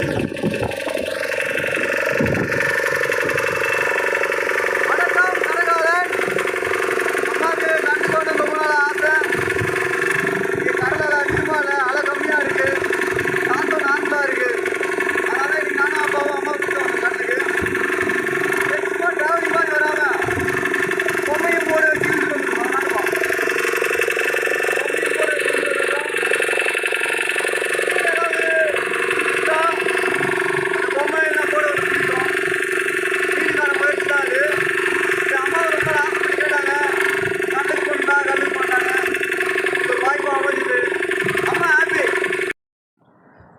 you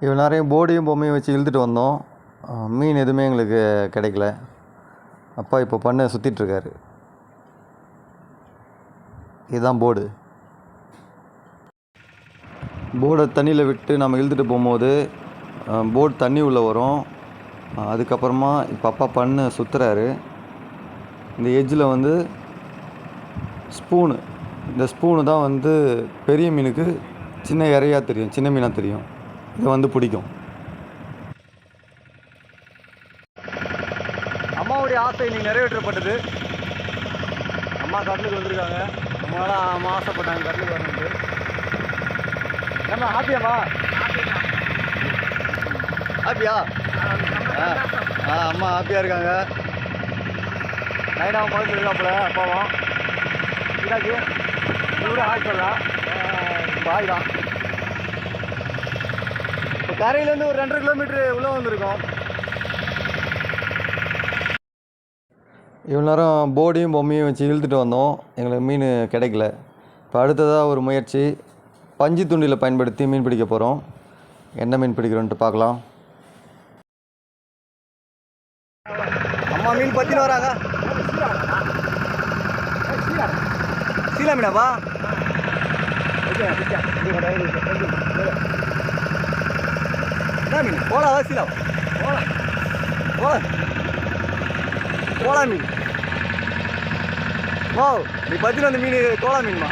இவ்வளோ நேரம் போர்டையும் பொம்மையும் வச்சு இழுத்துட்டு வந்தோம். மீன் எதுவுமே எங்களுக்கு கிடைக்கல. அப்பா இப்போ பண்ண சுற்றிட்டுருக்காரு இதுதான் போர்டு. போர்டை தண்ணியில் விட்டு நம்ம இழுத்துட்டு போகும்போது போர்டு தண்ணி உள்ளே வரும். அதுக்கப்புறமா இப்போ அப்பா பண்ணு சுற்றுறாரு இந்த எஜ்ஜில் வந்து ஸ்பூனு. இந்த ஸ்பூனு தான் வந்து பெரிய மீனுக்கு சின்ன இறையாக தெரியும் சின்ன மீனாக தெரியும். இதை வந்து பிடிக்கும். அம்மாவுடைய ஆசை இன்னைக்கு நிறைவேற்றப்பட்டது. அம்மா கடலுக்கு வந்திருக்காங்க. அம்மாலாம் அம்மா ஆசைப்பட்டாங்க கடலுக்கு வரணுன்ட்டு நம்ம ஹாப்பியாம்மா ஹாப்பியா ஆ? ஆ அம்மா ஹாப்பியாக இருக்காங்க. நைனாவும் பக்கத்தில் இருக்காப்புல அப்பாவும். இதாக்கு இவரும் ஹாய் சொல்லலாம் பாய் தான் கரையிலேருந்து ஒரு ரெண்டரை கிலோமீட்டர் உள்ளே வந்திருக்கோம். இவ்வளோ நேரம் போர்டையும் பொம்மையும் வச்சு இழுத்துட்டு வந்தோம். எங்களுக்கு மீன் கிடைக்கல. இப்போ அடுத்ததாக ஒரு முயற்சி. பஞ்சு தூண்டில் பயன்படுத்தி மீன் பிடிக்க போகிறோம் என்ன மீன் பிடிக்கிறோன்ட்டு பார்க்கலாம். அம்மா மீன் பத்தின்னு வராங்க. சீலா மீனாப்பா என்ன மீன் கோலாவா வாசிலா கோலா கோலா கோலா மீன் ஓ நீ பத்தின அந்த மீன் கோலா மீன்மா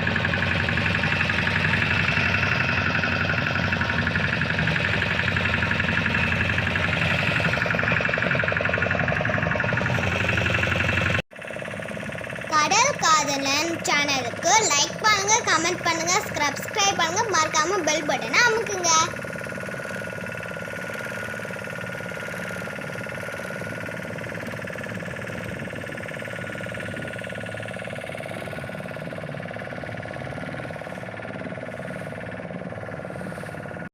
கடல் காதலன் சேனலுக்கு லைக் பண்ணுங்க கமெண்ட் பண்ணுங்க சப்ஸ்கிரைப் பண்ணுங்க. மறக்காம பெல் பட்டனை அமுக்குங்க.